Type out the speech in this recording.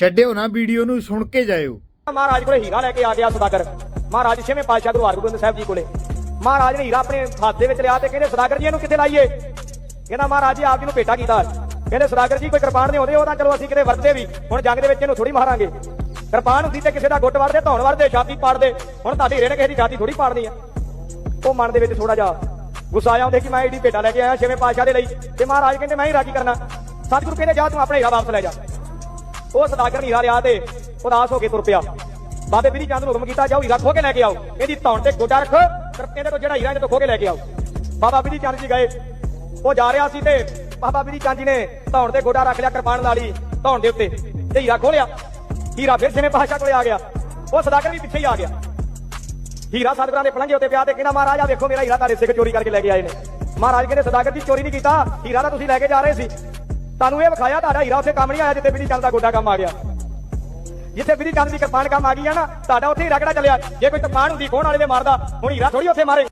ਛੱਡਿਓ ਨਾ ਵੀਡੀਓ ਨੂੰ, ਸੁਣ ਕੇ ਜਾਇਓ। ਮਹਾਰਾਜ ਕੋਲੇ ਹੀਰਾ ਲੈ ਕੇ ਆ ਗਿਆ ਸੁਦਾਗਰ। ਮਹਾਰਾਜ ਛੇਵੇਂ ਪਾਤਸ਼ਾਹ ਗੁਰੂ ਹਰਗੋਬਿੰਦ ਸਾਹਿਬ ਜੀ ਕੋਲੇ। ਮਹਾਰਾਜ ਨੇ ਹੀਰਾ ਆਪਣੇ ਹੱਥ ਦੇ ਵਿੱਚ ਲਿਆ ਤੇ ਕਹਿੰਦੇ, ਸੁਦਾਗਰ ਜੀ, ਇਹਨੂੰ ਕਿੱਥੇ ਲਾਈਏ? ਕਹਿੰਦਾ, ਮਹਾਰਾਜ ਜੀ, ਆਪ ਜੀ ਨੂੰ ਭੇਟਾ ਕੀਤਾ। ਕਹਿੰਦੇ, ਸੁਦਾਗਰ ਜੀ, ਕੋਈ ਕਿਰਪਾਨ ਨਹੀਂ ਹੁੰਦੇ ਉਹ ਤਾਂ ਚਲੋ ਅਸੀਂ ਕਿਤੇ ਵਰਤਦੇ ਵੀ। ਹੁਣ ਜੰਗ ਦੇ ਵਿੱਚ ਇਹਨੂੰ ਥੋੜੀ ਮਾਰਾਂਗੇ। ਕਿਰਪਾਨ ਹੁੰਦੀ ਤੇ ਕਿਸੇ ਦਾ ਗੁੱਟ ਵੜਦੇ ਧੌਣ ਵੜਦੇ ਛਾਤੀ ਪਾੜਦੇ। ਹੁਣ ਤੁਹਾਡੇ ਹੀਰੇ ਨੇ ਕਿਸੇ ਦੀ ਛਾਤੀ ਥੋੜੀ ਪਾੜਨੀ ਆ। ਉਹ ਮਨ ਦੇ ਵਿੱਚ ਥੋੜਾ ਜਿਹਾ ਗੁੱਸਾ ਆਉਂਦੇ ਕਿ ਮੈਂ ਏਡੀ ਭੇਟਾ ਲੈ ਕੇ ਆਇਆ ਛੇਵੇਂ ਪਾਤਸ਼ਾਹ ਦੇ ਲਈ। ਤੇ ਮਹਾਰਾਜ ਕਹਿੰਦੇ, ਮੈਂ ਹੀ ਰਾਜੀ ਕਰਨਾ। ਸਤਿਗੁਰੂ ਕਹਿੰਦੇ, ਜਾ ਤੂੰ ਆਪਣੇ ਹੀਰਾ ਵਾਪਸ ਲੈ ਜਾ। ਉਹ ਸਦਾਗਰ ਨਹੀਂ ਹੀਰਾ ਲਿਆ ਤੇ ਉਦਾਸ ਹੋ ਕੇ ਤੁਰ ਪਿਆ। ਬਾਬੇ ਬਿਰੀ ਚੰਦ ਨੂੰ ਹੁਕਮ ਕੀਤਾ, ਜਾਓ ਹੀਰਾ ਖੋ ਕੇ ਲੈ ਕੇ ਆਓ। ਇਹਦੀ ਧੌਣ ਤੇ ਗੋਡਾ ਰੱਖ ਕਿਰਪੇ ਇਹਦੇ ਤੋਂ ਜਿਹੜਾ ਹੀਰਾ ਇਹਦੇ ਤੋਂ ਖੋ ਕੇ ਲੈ ਕੇ ਆਓ। ਬਾਬਾ ਬਿਰੀ ਚੰਦ ਜੀ ਗਏ। ਉਹ ਜਾ ਰਿਹਾ ਸੀ ਤੇ ਬਾਬਾ ਬਿਰੀ ਚੰਦ ਜੀ ਨੇ ਧੌਣ ਤੇ ਗੋਡਾ ਰੱਖ ਲਿਆ, ਕਿਰਪਾਨ ਲਾ ਲਈ ਧੌਣ ਦੇ ਉੱਤੇ ਤੇ ਹੀਰਾ ਖੋਲਿਆ ਹੀਰਾ ਫਿਰ ਜਿਵੇਂ ਪਾਸ਼ਾ ਕੋਲੇ ਆ ਗਿਆ। ਉਹ ਸਦਾਗਰ ਵੀ ਪਿੱਛੇ ਹੀ ਆ ਗਿਆ। ਹੀਰਾ ਸਤਿਗੁਰਾਂ ਦੇ ਪਲੰਘੇ ਉੱਤੇ ਪਿਆ ਤੇ ਕਹਿੰਦਾ, ਮਹਾਰਾਜ ਆ ਵੇਖੋ ਮੇਰਾ ਹੀਰਾ ਤੁਹਾਡੇ ਸਿੱਖ ਚੋਰੀ ਕਰਕੇ ਲੈ ਕੇ ਆਏ ਨੇ। ਮਹਾਰਾਜ ਕਹਿੰਦੇ, ਸਦਾਗਰ ਜੀ, ਚੋਰੀ ਨਹੀਂ ਕੀਤਾ। ਹੀਰਾ ਤਾਂ ਤੁਸੀਂ ਲੈ ਕੇ ਜਾ ਰਹੇ ਸੀ। ਤੁਹਾਨੂੰ ਇਹ ਵਿਖਾਇਆ ਤੁਹਾਡਾ ਹੀਰਾ ਉੱਥੇ ਕੰਮ ਨਹੀਂ ਆਇਆ, ਜਿੱਥੇ ਬਿਰੀ ਚੰਦ ਦਾ ਗੋਡਾ ਕੰਮ ਆ ਗਿਆ। ਜਿੱਥੇ ਬਿਰੀ ਚੰਦ ਦੀ ਕਿਰਪਾਨ ਕੰਮ ਆ ਗਈ ਆ ਨਾ, ਤੁਹਾਡਾ ਉੱਥੇ ਹੀਰਾ ਕਿਹੜਾ ਚੱਲਿਆ? ਜੇ ਕੋਈ ਕਿਰਪਾਨ ਹੁੰਦੀ, ਕੋਣ ਵਾਲੇ ਦੇ ਮਾਰਦਾ? ਹੁਣ ਹੀਰਾ ਥੋੜੀ ਉੱਥੇ ਮਾਰੇ।